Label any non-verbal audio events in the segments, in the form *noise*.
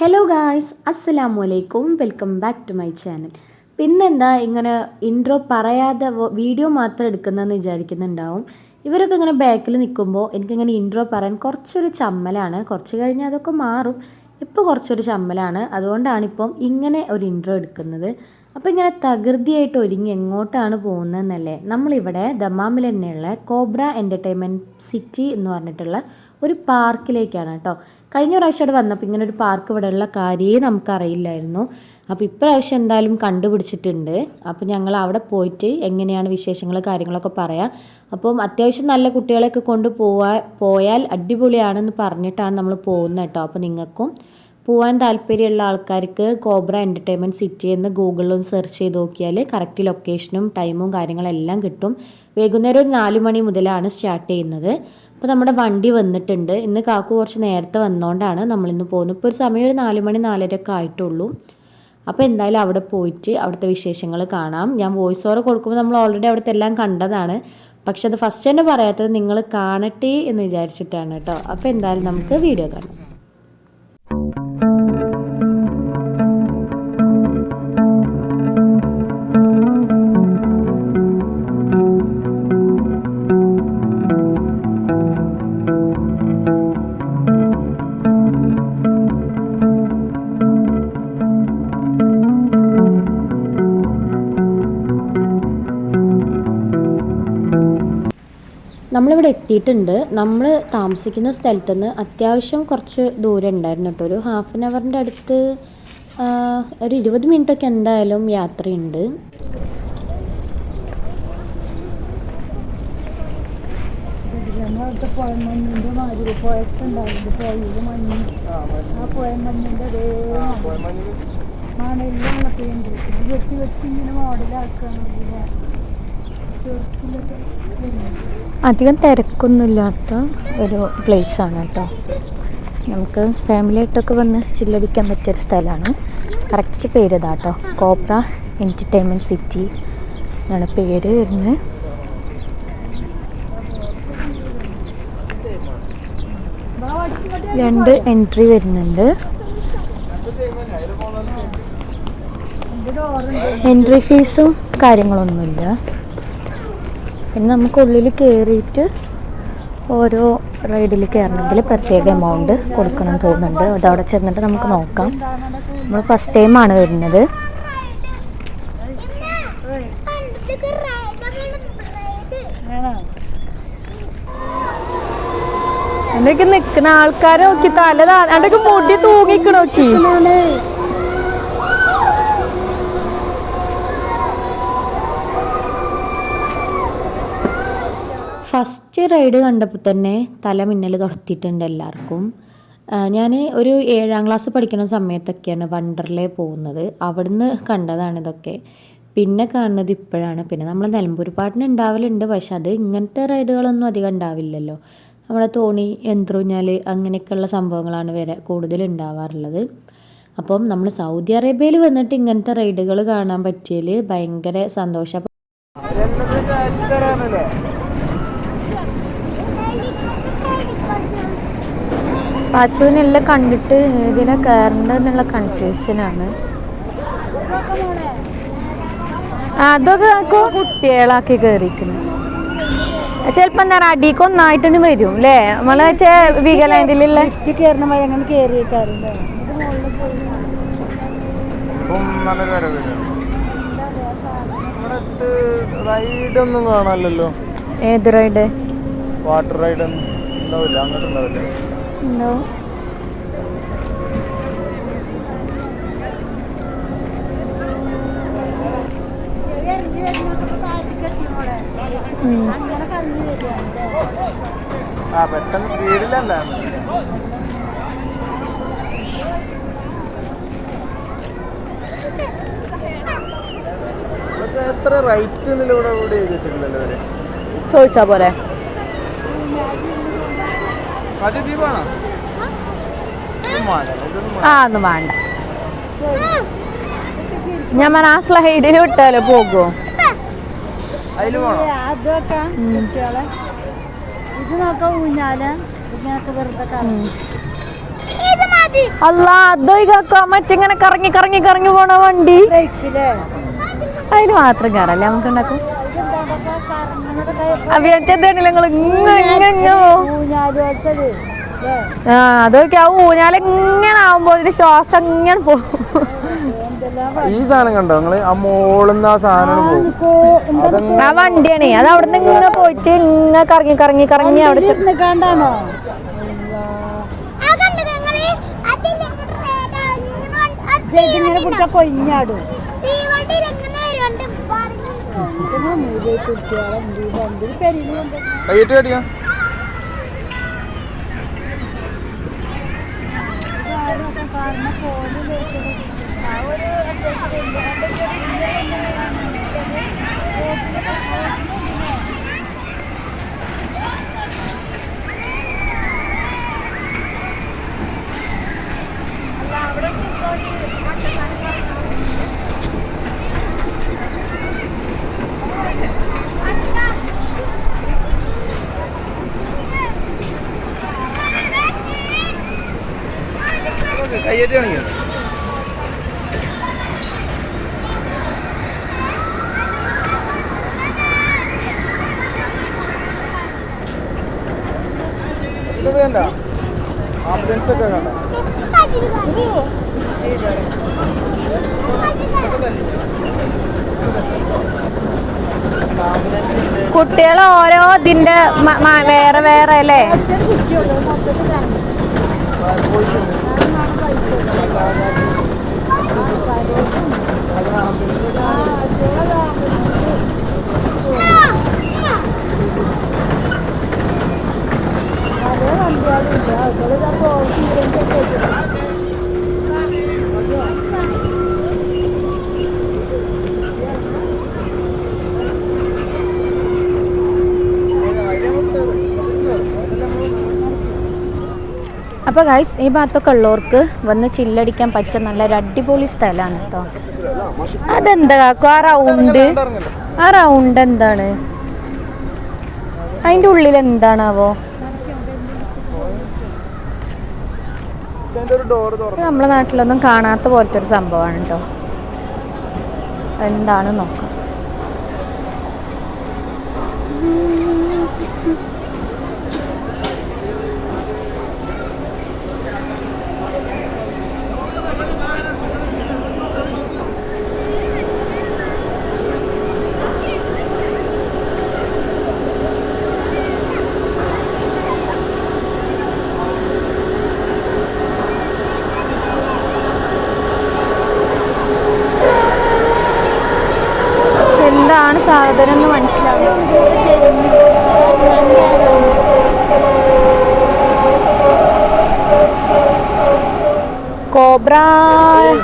Hello guys അസ്സലാമു അലൈക്കും welcome back to my channel പിന്നെന്താ ഇങ്ങനെ ഇൻട്രോ പറയാതെ വീഡിയോ മാത്രം എടുക്കുന്നതെന്ന് വിചാരിക്കുന്നുണ്ടാവും. ഇവരൊക്കെ ഇങ്ങനെ ബാക്കിൽ നിൽക്കുമ്പോൾ എനിക്കിങ്ങനെ ഇൻട്രോ പറയാൻ കുറച്ചൊരു ചമ്മലാണ്. കുറച്ച് കഴിഞ്ഞാൽ അതൊക്കെ മാറും. ഇപ്പോൾ കുറച്ചൊരു ചമ്മലാണ്. അതുകൊണ്ടാണ് ഇപ്പം ഇങ്ങനെ ഒരു ഇൻട്രോ എടുക്കുന്നത്. അപ്പോൾ ഇങ്ങനെ തകൃതിയായിട്ട് ഒരുങ്ങി എങ്ങോട്ടാണ് പോകുന്നതെന്നല്ലേ? നമ്മളിവിടെ ദമാമിൽ തന്നെയുള്ള കോബ്ര എന്റർടൈൻമെന്റ് സിറ്റി എന്ന് പറഞ്ഞിട്ടുള്ള ഒരു പാർക്കിലേക്കാണ് കേട്ടോ. കഴിഞ്ഞ പ്രാവശ്യം അവിടെ വന്നപ്പോൾ ഇങ്ങനെ ഒരു പാർക്ക് ഇവിടെ ഉള്ള കാര്യമേ നമുക്കറിയില്ലായിരുന്നു. അപ്പോൾ ഇപ്രാവശ്യം എന്തായാലും കണ്ടുപിടിച്ചിട്ടുണ്ട്. അപ്പോൾ ഞങ്ങൾ അവിടെ പോയിട്ട് എങ്ങനെയാണ് വിശേഷങ്ങൾ കാര്യങ്ങളൊക്കെ പറയാം. അപ്പം അത്യാവശ്യം നല്ല കുട്ടികളെയൊക്കെ കൊണ്ട് പോവാ പോയാൽ അടിപൊളിയാണെന്ന് പറഞ്ഞിട്ടാണ് നമ്മൾ പോകുന്നത് കേട്ടോ. അപ്പോൾ നിങ്ങൾക്കും പോകാൻ താല്പര്യമുള്ള ആൾക്കാർക്ക് കോബ്ര എന്റർടൈൻമെന്റ് സിറ്റി എന്ന് ഗൂഗിളിലും സെർച്ച് ചെയ്ത് നോക്കിയാൽ കറക്റ്റ് ലൊക്കേഷനും ടൈമും കാര്യങ്ങളെല്ലാം കിട്ടും. വൈകുന്നേരം ഒരു നാല് മണി മുതലാണ് സ്റ്റാർട്ട് ചെയ്യുന്നത്. അപ്പോൾ നമ്മുടെ വണ്ടി വന്നിട്ടുണ്ട്. ഇന്ന് കാക്കു കുറച്ച് നേരത്തെ വന്നുകൊണ്ടാണ് നമ്മളിന്ന് പോകുന്നത്. ഇപ്പോൾ ഒരു സമയം ഒരു നാല് മണി നാലര ആയിട്ടുള്ളൂ. അപ്പോൾ എന്തായാലും അവിടെ പോയിട്ട് അവിടുത്തെ വിശേഷങ്ങൾ കാണാം. ഞാൻ വോയിസ് ഓവർ കൊടുക്കുമ്പോൾ നമ്മൾ ഓൾറെഡി അവിടുത്തെ എല്ലാം കണ്ടതാണ്. പക്ഷെ അത് ഫസ്റ്റ് തന്നെ പറയാത്തത് നിങ്ങൾ കാണട്ടെ എന്ന് വിചാരിച്ചിട്ടാണ് കേട്ടോ. അപ്പോൾ എന്തായാലും നമുക്ക് വീഡിയോ കാണാം. എത്തിയിട്ടുണ്ട്. നമ്മൾ താമസിക്കുന്ന സ്ഥലത്ത് നിന്ന് അത്യാവശ്യം കുറച്ച് ദൂരം ഉണ്ടായിരുന്നു കേട്ടോ. ഒരു ഹാഫ് ആൻ അവറിന്റെ അടുത്ത് ഒരു ഇരുപത് മിനിറ്റൊക്കെ എന്തായാലും യാത്രയുണ്ട്. ഞങ്ങളവിടുത്തെ പുഴ ഇങ്ങനെ മോഡലാക്കുകയാണ് ഇതിനെ. അധികം തിരക്കൊന്നുമില്ലാത്ത ഒരു പ്ലേസാണ് കേട്ടോ നമുക്ക് ഫാമിലി ആയിട്ടൊക്കെ വന്ന് ചില്ലടിക്കാൻ പറ്റിയൊരു സ്ഥലമാണ്. കറക്റ്റ് പേര് ഇതാ കേട്ടോ കോപ്ര എന്റർടൈൻമെന്റ് സിറ്റി എന്നാണ് പേര് വരുന്നത്. രണ്ട് എൻട്രി വരുന്നുണ്ട്. എൻട്രി ഫീസും കാര്യങ്ങളൊന്നുമില്ല. പിന്നെ നമുക്ക് ഉള്ളിൽ കയറിയിട്ട് ഓരോ റൈഡിൽ കയറണമെങ്കിൽ പ്രത്യേക എമൗണ്ട് കൊടുക്കണം തോന്നുന്നുണ്ട്. അതവിടെ ചെന്നിട്ട് നമുക്ക് നോക്കാം. നമ്മൾ ഫസ്റ്റ് ടൈമാണ് വരുന്നത്. എന്തൊക്കെ നിൽക്കുന്ന ആൾക്കാരെ നോക്കി തല എന്തൊക്കെ മുടി തൂങ്ങിക്കണ നോക്കി? ഫസ്റ്റ് റൈഡ് കണ്ടപ്പോൾ തന്നെ തല മിന്നൽ തുറത്തിയിട്ടുണ്ട് എല്ലാവർക്കും. ഞാൻ ഒരു ഏഴാം ക്ലാസ് പഠിക്കുന്ന സമയത്തൊക്കെയാണ് വണ്ടർലേ പോകുന്നത്. അവിടുന്ന് കണ്ടതാണ് ഇതൊക്കെ. പിന്നെ കാണുന്നത് ഇപ്പോഴാണ്. പിന്നെ നമ്മൾ നിലമ്പൂർ പാട്ടിന് ഉണ്ടാവലുണ്ട് പക്ഷെ അത് ഇങ്ങനത്തെ റൈഡുകളൊന്നും അധികം ഉണ്ടാവില്ലല്ലോ. നമ്മുടെ തോണി യന്ത്രൂഞ്ഞാൽ അങ്ങനെയൊക്കെയുള്ള സംഭവങ്ങളാണ് വരെ കൂടുതൽ ഉണ്ടാവാറുള്ളത്. അപ്പം നമ്മൾ സൗദി അറേബ്യയിൽ വന്നിട്ട് ഇങ്ങനത്തെ റൈഡുകൾ കാണാൻ പറ്റിയതിൽ ഭയങ്കര സന്തോഷം പാച്ചുവിനെല്ലാം കണ്ടിട്ട് ഏതിനാ കയറേണ്ടതെന്നുള്ള കൺഫ്യൂഷനാണ് അതൊക്കെ കുട്ടികളാക്കി കയറിക്കുന്നത് ചിലപ്പോ എന്താ അടിക്ക് ഒന്നായിട്ടാണ് വരും അല്ലേ നമ്മളെ വികലാൻഡിലുള്ള റൈഡ് ഒന്നും ഏത് റൈഡ് വാട്ടർ റൈഡ് ഒന്നും. ഉണ്ടാവില്ല. അങ്ങോട്ട് ഉണ്ടാവില്ല. ഉണ്ടാവും ആ പെട്ടെന്ന് സ്പീഡിലല്ല. എത്ര റൈറ്റ് എഴുതിയിട്ടില്ലല്ലോ ചോദിച്ചാ പോലെ മജദ്വീപാണോ ഇതൊന്നും വേണ്ട, ഇതൊന്നും വേണ്ട. ആ ഒന്നും വേണ്ട ഞാൻ പറഞ്ഞ ആ സ്ലൈഡിൽ വിട്ടാലോ പോകുമോ അതിൽ പോണോ അത് വെക്കാം നോക്കാം ഊഞ്ഞാൽ. ഇങ്ങനൊക്കെ വെറുതെ കറങ്ങും അല്ല അതോ ഇതൊക്കെ മറ്റിങ്ങനെ കറങ്ങി കറങ്ങി കറങ്ങി പോണ വണ്ടി. അതിൽ അതിന് മാത്രം കയറല്ലേ നമുക്ക് ഉണ്ടാക്കും നിങ്ങൾ അല്ലേ ആ അതൊക്കെ ആ ഊഞ്ഞാല ഇങ്ങനെ ആവുമ്പോ ഇതിന് ശ്വാസം ഇങ്ങനെ പോകും. ഈ സാധനം കണ്ടോ? നിങ്ങൾ ആ മോളുന്ന ആ സാധനം ആ വണ്ടിയാണേ. അത് അവിടെ നിന്ന് ഇങ്ങനെ പോയിട്ട് ഇങ്ങനെ കറങ്ങി കറങ്ങി കറങ്ങി അവിടെ കൊഞ്ഞാടും കയ്യേറ്റ് കടിയാ കയ്യേറ്റ് കുട്ടികൾ ഓരോ ഇതിന്റെ വേറെ വേറെ അല്ലേ? അപ്പോൾ ഗൈസ് ഈ ഭാഗത്തൊക്കെ ഉള്ളവർക്ക് വന്ന് ചില്ലടിക്കാൻ പറ്റിയ നല്ലൊരു അടിപൊളി സ്ഥലമാണ് കേട്ടോ അതെന്താ കാക്കു? ആ റൗണ്ട് ആ റൗണ്ട് എന്താണ്? അതിന്റെ ഉള്ളിൽ എന്താണാവോ? നമ്മളെ നാട്ടിലൊന്നും കാണാത്ത പോലത്തെ ഒരു സംഭവമാണ് കേട്ടോ എന്താണ് നോക്കാം എന്താണ് സാധനം എന്ന് മനസ്സിലാവും കോബ്ര ഇത് ഉദ്ദേശിക്കണ കോബ്ര എന്ന് ഉദ്ദേശിക്കണ അതിനെയാണ് ഈ ഒരു സാധനം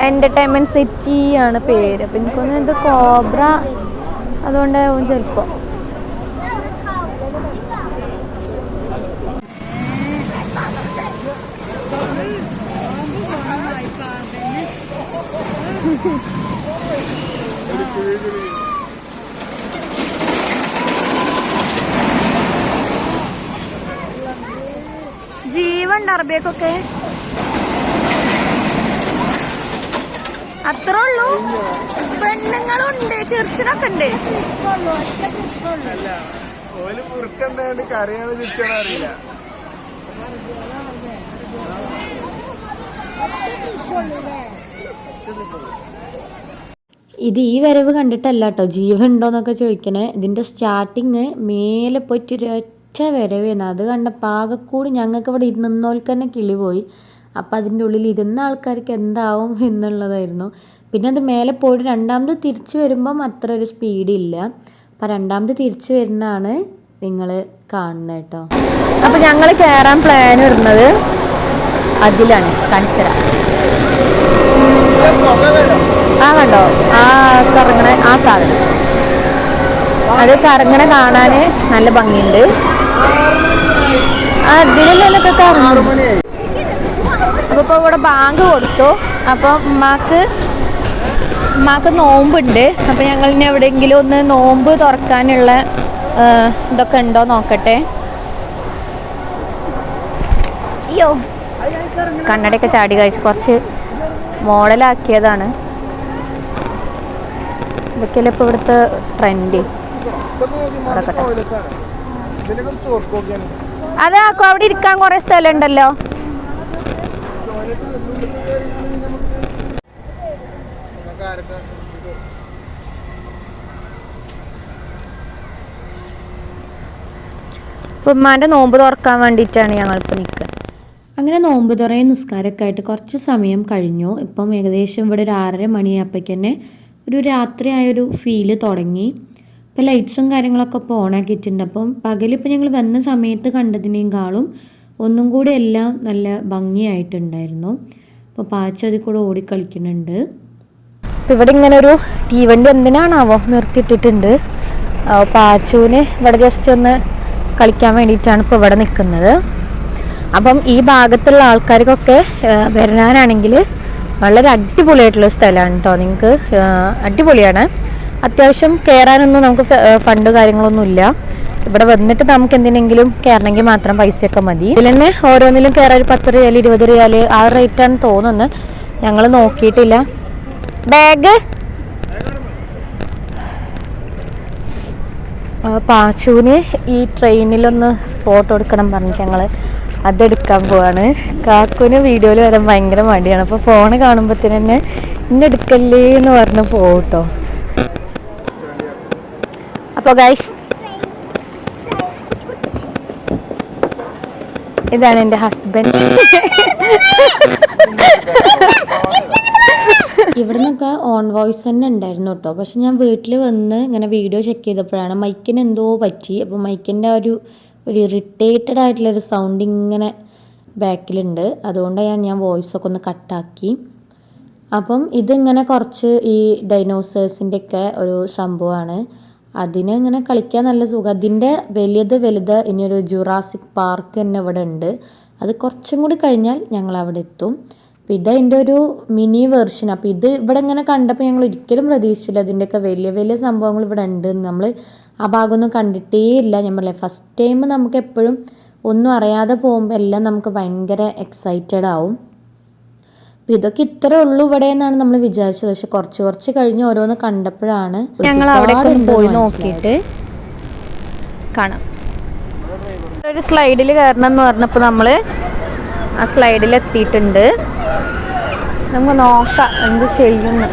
എന്റർടൈൻമെന്റ് സിറ്റി ആണ് പേര്. അപ്പം എനിക്കൊന്ന് ഇത് കോബ്ര അതുകൊണ്ടാവും ചിലപ്പോൾ *laughs* ജീവൻ അറബിയൊക്കെ അത്ര ഉള്ളൂ. പെണ്ണുങ്ങളുണ്ട് ചെറുച്ചിനൊക്കെ ഉണ്ട്. ഓൽ കറിയാണ് അറിയില്ല. ഇത് ഈ വരവ് കണ്ടിട്ടല്ല കേട്ടോ ജീവൻ ഉണ്ടോന്നൊക്കെ ചോദിക്കണേ. ഇതിന്റെ സ്റ്റാർട്ടിങ് മേലെ പോയിട്ട് ഒരൊറ്റ വരവേന്ന് അത് കണ്ടപ്പോൾ ആകെക്കൂടി ഞങ്ങൾക്ക് ഇവിടെ ഇരുന്നോൽക്ക് തന്നെ കിളി പോയി. അപ്പം അതിന്റെ ഉള്ളിൽ ഇരുന്ന ആൾക്കാർക്ക് എന്താവും എന്നുള്ളതായിരുന്നു. പിന്നെ അത് മേലെ പോയിട്ട് രണ്ടാമത് തിരിച്ചു വരുമ്പം അത്ര ഒരു സ്പീഡില്ല അപ്പം രണ്ടാമത് തിരിച്ചു വരുന്നതാണ് നിങ്ങൾ കാണുന്നത് കേട്ടോ. അപ്പം ഞങ്ങൾ കയറാൻ പ്ലാൻ ഇടുന്നത് അതിലാണ് കാണിച്ചുതരാം. ആ കണ്ടോ? ആ കറങ്ങണ ആ സാധനം. അത് കറങ്ങണ കാണാൻ നല്ല ഭംഗിയുണ്ട്. ആ ഇവിടെ ബാങ്ക് കൊടുത്തു. അപ്പൊ ഉമ്മാക്ക് ഉമ്മാക്ക് നോമ്പുണ്ട്. അപ്പോൾ ഞങ്ങൾ ഇനി എവിടെയെങ്കിലും ഒന്ന് നോമ്പ് തുറക്കാനുള്ള ഇതൊക്കെ ഉണ്ടോ നോക്കട്ടെ. അയ്യോ. കണ്ണടയൊക്കെ ചാടി കഴിച്ച് കുറച്ച് മോഡലാക്കിയതാണ്. ഇതൊക്കെയല്ലേ ഇപ്പോൾ ഇവിടുത്തെ ട്രെൻഡ് നടക്കട്ടെ. അതെ അവിടെ ഇരിക്കാൻ കുറെ സ്ഥലം ഉണ്ടല്ലോ ഉമ്മാന്റെ നോമ്പ് തുറക്കാൻ വേണ്ടിയിട്ടാണ് ഇപ്പൊ നിൽക്കുന്നത്. അങ്ങനെ നോമ്പ് തുറയും നിസ്കാരമൊക്കെ ആയിട്ട് കുറച്ച് സമയം കഴിഞ്ഞു. ഇപ്പം ഏകദേശം ഇവിടെ ഒരു ആറര മണിയായപ്പോഴേക്ക് തന്നെ ഒരു രാത്രിയായൊരു ഫീൽ തുടങ്ങി. ഇപ്പം ലൈറ്റ്സും കാര്യങ്ങളൊക്കെ ഇപ്പോൾ ഓണാക്കിയിട്ടുണ്ട് അപ്പം പകലിപ്പോൾ ഞങ്ങൾ വന്ന സമയത്ത് കണ്ടതിനേക്കാളും ഒന്നും കൂടി എല്ലാം നല്ല ഭംഗിയായിട്ടുണ്ടായിരുന്നു. അപ്പോൾ പാച്ച അതിൽ കൂടെ ഓടിക്കളിക്കുന്നുണ്ട് അപ്പോൾ ഇവിടെ ഇങ്ങനെ ഒരു തീവണ്ടി എന്തിനാണാവോ നിർത്തിയിട്ടിട്ടുണ്ട്. പാച്ചുവിനെ ഇവിടെ ജസ്റ്റ് ഒന്ന് കളിക്കാൻ വേണ്ടിയിട്ടാണ് ഇപ്പോൾ ഇവിടെ നിൽക്കുന്നത് അപ്പം ഈ ഭാഗത്തുള്ള ആൾക്കാർക്കൊക്കെ വരാനാണെങ്കിൽ വളരെ അടിപൊളിയായിട്ടുള്ള സ്ഥലമാണ് കേട്ടോ നിങ്ങൾക്ക് അടിപൊളിയാണ്. അത്യാവശ്യം കയറാനൊന്നും നമുക്ക് ഫണ്ട് കാര്യങ്ങളൊന്നും ഇല്ല. ഇവിടെ വന്നിട്ട് നമുക്ക് എന്തിനെങ്കിലും കയറണമെങ്കിൽ മാത്രം പൈസയൊക്കെ മതി. ഇതിൽ തന്നെ ഓരോന്നിലും കയറാൻ ഒരു പത്ത് റിയാൽ ഇരുപത് റിയാൽ ആ റേറ്റാണ് തോന്നുന്നത്. ഞങ്ങൾ നോക്കിയിട്ടില്ല. ബാഗ്? പാച്ചുവിന് ഈ ട്രെയിനിലൊന്ന് ഫോട്ടോ എടുക്കണം പറഞ്ഞിട്ട് ഞങ്ങൾ അതെടുക്കാൻ പോവാണ്. കാക്കുവിന് വീഡിയോയിൽ വരാൻ ഭയങ്കര മടിയാണ്. അപ്പോൾ ഫോണ് കാണുമ്പോൾ തന്നെ ഇന്നെ എടുക്കല്ലേ എന്ന് പറഞ്ഞ് പോട്ടോ അപ്പോൾ ഗൈസ് ഇതാണ് എന്റെ ഹസ്ബൻഡ് ഇവിടെ നിന്നൊക്കെ ഓൺ വോയിസ് തന്നെ ഉണ്ടായിരുന്നു കേട്ടോ. പക്ഷെ ഞാൻ വീട്ടിൽ വന്ന് ഇങ്ങനെ വീഡിയോ ചെക്ക് ചെയ്തപ്പോഴാണ് മൈക്കിന് എന്തോ പറ്റി. അപ്പോൾ മൈക്കിന്റെ ആ ഒരു ഒരു ഇറിറ്റേറ്റഡ് ആയിട്ടുള്ളൊരു സൗണ്ട് ഇങ്ങനെ ബാക്കിലുണ്ട് അതുകൊണ്ടാണ് ഞാൻ വോയിസൊക്കെ ഒന്ന് കട്ടാക്കി അപ്പം ഇതിങ്ങനെ കുറച്ച് ഈ ഡൈനോസേഴ്സിന്റെയൊക്കെ ഒരു സംഭവമാണ്. അതിനെ ഇങ്ങനെ കളിക്കാൻ നല്ല സുഖം. അതിന്റെ വലുത് വലുത് ഇനിയൊരു ജുറാസിക് പാർക്ക് തന്നെ ഇവിടെ ഉണ്ട്. അത് കുറച്ചും കൂടി കഴിഞ്ഞാൽ ഞങ്ങൾ അവിടെ എത്തും. അപ്പം ഇത് അതിന്റെ ഒരു മിനി വേർഷൻ അപ്പം ഇത് ഇവിടെ ഇങ്ങനെ കണ്ടപ്പോൾ ഞങ്ങൾ ഒരിക്കലും പ്രതീക്ഷിച്ചില്ല. ഇതിന്റെയൊക്കെ വലിയ വലിയ സംഭവങ്ങൾ ഇവിടെ ഉണ്ട് നമ്മൾ ആ ഭാഗമൊന്നും കണ്ടിട്ടേ ഇല്ല ഞാൻ പറയാം ഫസ്റ്റ് ടൈം നമുക്ക് എപ്പോഴും ഒന്നും അറിയാതെ പോകുമ്പോൾ എല്ലാം നമുക്ക് ഭയങ്കര എക്സൈറ്റഡ് ആവും. അപ്പൊ ഇതൊക്കെ ഇത്രേ ഉള്ളൂ ഇവിടെ എന്നാണ് നമ്മൾ വിചാരിച്ചത്. പക്ഷെ കുറച്ച് കുറച്ച് കഴിഞ്ഞ് ഓരോന്ന് കണ്ടപ്പോഴാണ് ഞങ്ങൾ അവിടെ പോയി നോക്കിയിട്ട് കാണാം. ഒരു സ്ലൈഡിൽ കയറണം എന്ന് പറഞ്ഞപ്പോൾ നമ്മൾ ആ സ്ലൈഡിൽ എത്തിയിട്ടുണ്ട് നമുക്ക് നോക്കാം എന്ത് ചെയ്യുന്നു.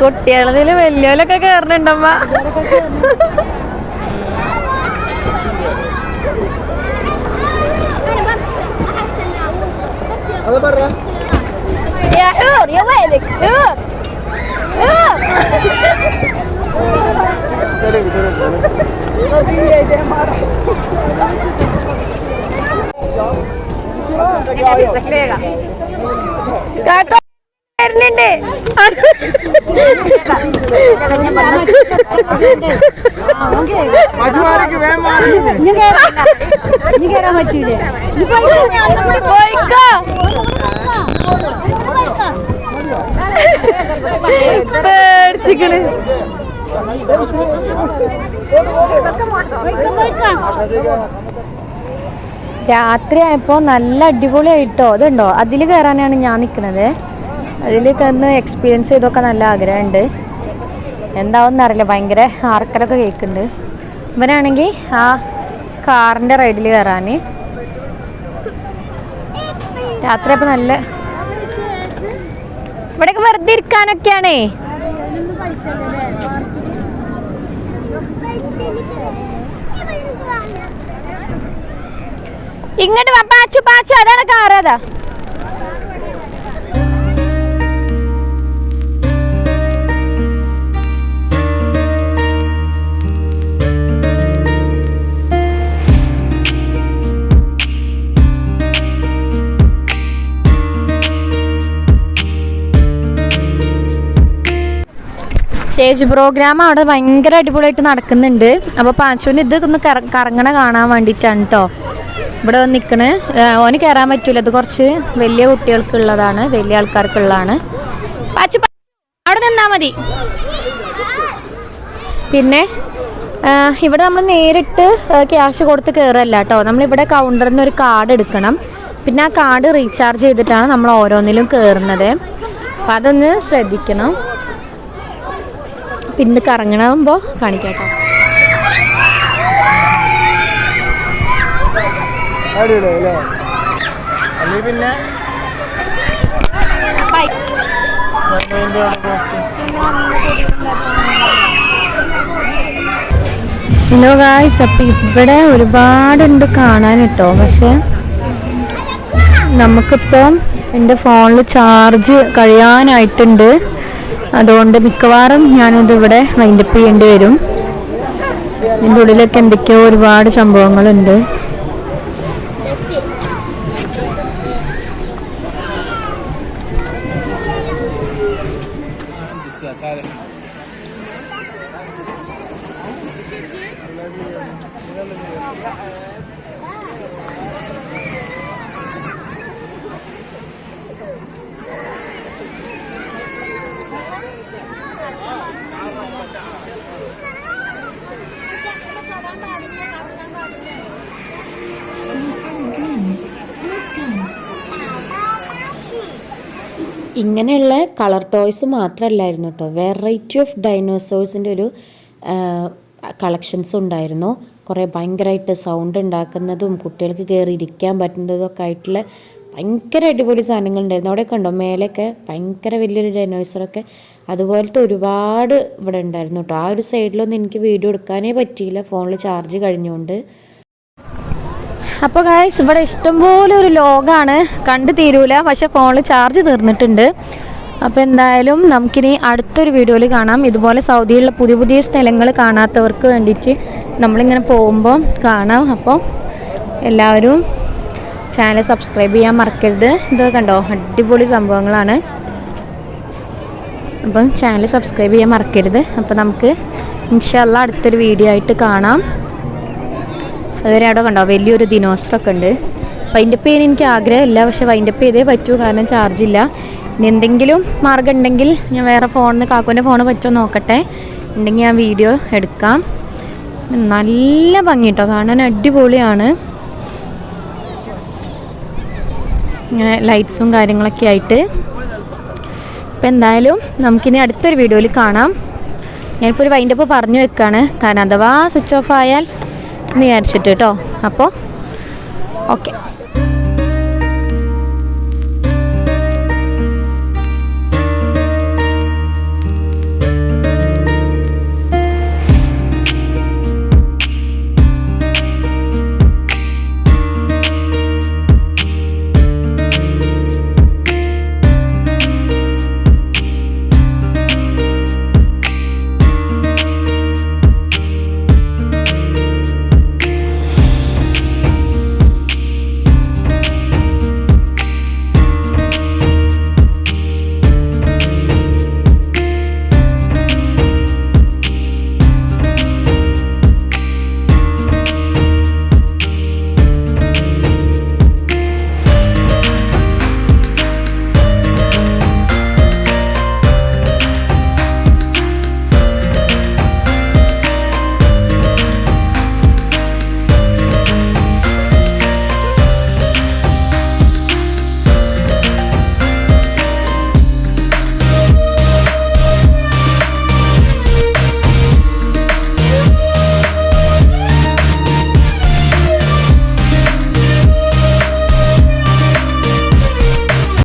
കുട്ടികളതിൽ വലിയവരൊക്കെ കയറുന്നുണ്ടമ്മ അത് പറ يا حور يا ويلك حور حور ശരി മാറി. പോയിക്കോ. പേടിച്ചിക്കണ്. രാത്രിയായപ്പോൾ നല്ല അടിപൊളിയായിട്ടോ. അതുണ്ടോ? അതിൽ കയറാനാണ് ഞാൻ നിൽക്കുന്നത് അതിൽ കയറുന്ന എക്സ്പീരിയൻസ് ചെയ്തൊക്കെ നല്ല ആഗ്രഹമുണ്ട്. എന്താവും അറിയില്ല. ഭയങ്കര ആർക്കലൊക്കെ കേൾക്കുന്നുണ്ട്. ഇവനാണെങ്കിൽ ആ കാറിന്റെ റൈഡിൽ കയറാൻ രാത്രി അപ്പം നല്ല ഇവിടെയൊക്കെ വെറുതെ ഇരിക്കാനൊക്കെയാണേ. ഇങ്ങോട്ട് പാച്ചു പാച്ചു. അതാണ് കാറ് അതാ. സ്റ്റേജ് പ്രോഗ്രാം അവിടെ ഭയങ്കര അടിപൊളിയായിട്ട് നടക്കുന്നുണ്ട്. അപ്പോൾ പാച്ചുവിന് ഇത് ഒന്ന് കറങ്ങണ കാണാൻ വേണ്ടിയിട്ടാണ് കേട്ടോ ഇവിടെ വന്ന് നിൽക്കണ് ഓന് കയറാൻ പറ്റൂല. ഇത് കുറച്ച് വലിയ കുട്ടികൾക്കുള്ളതാണ്. വലിയ ആൾക്കാർക്കുള്ളതാണ്. പാച്ചു അവിടെ നിന്നാ മതി. പിന്നെ ഇവിടെ നമ്മൾ നേരിട്ട് ക്യാഷ് കൊടുത്ത് കയറല്ല കേട്ടോ നമ്മളിവിടെ കൗണ്ടറിൽ നിന്ന് ഒരു കാർഡ് എടുക്കണം. പിന്നെ ആ കാർഡ് റീചാർജ് ചെയ്തിട്ടാണ് നമ്മൾ ഓരോന്നിലും കയറുന്നത് അപ്പം അതൊന്ന് ശ്രദ്ധിക്കണം. പിന്നെ കറങ്ങണമ്പോൾ കാണിക്കാം കേട്ടോ പിന്നെ. ഹലോ ഗായ്സ് അപ്പം ഇവിടെ ഒരുപാടുണ്ട് കാണാൻ കേട്ടോ പക്ഷെ നമുക്കിപ്പം എന്റെ ഫോണിൽ ചാർജ് കഴിയാനായിട്ടുണ്ട്. അതുകൊണ്ട് മിക്കവാറും ഞാനിത് ഇവിടെ വൈൻഡപ്പ് ചെയ്യേണ്ടി വരും. ഇതിന്റെ ഉള്ളിലൊക്കെ എന്തൊക്കെയോ ഒരുപാട് സംഭവങ്ങളുണ്ട്. ഇങ്ങനെയുള്ള കളർ ടോയ്സ് മാത്രമല്ലായിരുന്നു കേട്ടോ. വെറൈറ്റി ഓഫ് ഡൈനോസോഴ്സിന്റെ ഒരു കളക്ഷൻസ് ഉണ്ടായിരുന്നു. കുറേ ഭയങ്കരമായിട്ട് സൗണ്ട് ഉണ്ടാക്കുന്നതും കുട്ടികൾക്ക് കയറി ഇരിക്കാൻ പറ്റുന്നതൊക്കെ ആയിട്ടുള്ള ഭയങ്കര അടിപൊളി സാധനങ്ങൾ ഉണ്ടായിരുന്നു. അവിടെ കണ്ടോ? മേലെയൊക്കെ ഭയങ്കര വലിയൊരു ഡൈനോസറൊക്കെ അതുപോലത്തെ ഒരുപാട് ഇവിടെ ഉണ്ടായിരുന്നു കേട്ടോ. ആ ഒരു സൈഡിലൊന്നും എനിക്ക് വീഡിയോ എടുക്കാനേ പറ്റിയില്ല. ഫോണിൽ ചാർജ് കഴിഞ്ഞുകൊണ്ട്. അപ്പോൾ ഗായ്സ് ഇവിടെ ഇഷ്ടംപോലെ ഒരു ലോഗാണ്. കണ്ടു തീരൂല പക്ഷെ ഫോണിൽ ചാർജ് തീർന്നിട്ടുണ്ട്. അപ്പോൾ എന്തായാലും നമുക്കിനി അടുത്തൊരു വീഡിയോയിൽ കാണാം. ഇതുപോലെ സൗദിയിലുള്ള പുതിയ പുതിയ സ്ഥലങ്ങൾ കാണാത്തവർക്ക് വേണ്ടിയിട്ട് നമ്മളിങ്ങനെ പോകുമ്പോൾ കാണാം. അപ്പോൾ എല്ലാവരും ചാനൽ സബ്സ്ക്രൈബ് ചെയ്യാൻ മറക്കരുത്. ഇത് കണ്ടോ അടിപൊളി സംഭവങ്ങളാണ്. അപ്പം ചാനൽ സബ്സ്ക്രൈബ് ചെയ്യാൻ മറക്കരുത്. അപ്പോൾ നമുക്ക് ഇൻഷല്ല അടുത്തൊരു വീഡിയോ ആയിട്ട് കാണാം. അതുവരെ അവിടെ കണ്ടോ? വലിയൊരു ദിനോസറൊക്കെ ഉണ്ട്. വൈൻഡപ്പ് ചെയ്യാൻ എനിക്ക് ആഗ്രഹമില്ല. പക്ഷെ വൈൻഡപ്പ് ചെയ്തേ പറ്റൂ. കാരണം ചാർജ് ഇല്ല. ഇനി എന്തെങ്കിലും മാർഗം ഉണ്ടെങ്കിൽ ഞാൻ വേറെ ഫോണിന് കാക്കുവിന്റെ ഫോണ് പറ്റുമോ നോക്കട്ടെ. ഉണ്ടെങ്കിൽ ഞാൻ വീഡിയോ എടുക്കാം. നല്ല ഭംഗി കേട്ടോ കാണാൻ അടിപൊളിയാണ്. ഇങ്ങനെ ലൈറ്റ്സും കാര്യങ്ങളൊക്കെ ആയിട്ട്. അപ്പം എന്തായാലും നമുക്കിനി അടുത്തൊരു വീഡിയോയിൽ കാണാം. ഞാനിപ്പോൾ ഒരു വൈൻഡപ്പ് പറഞ്ഞു വെക്കുകയാണ് കാരണം അഥവാ സ്വിച്ച് ഓഫ് ആയാൽ എന്ന് വിചാരിച്ചിട്ട് കേട്ടോ. അപ്പോൾ ഓക്കെ.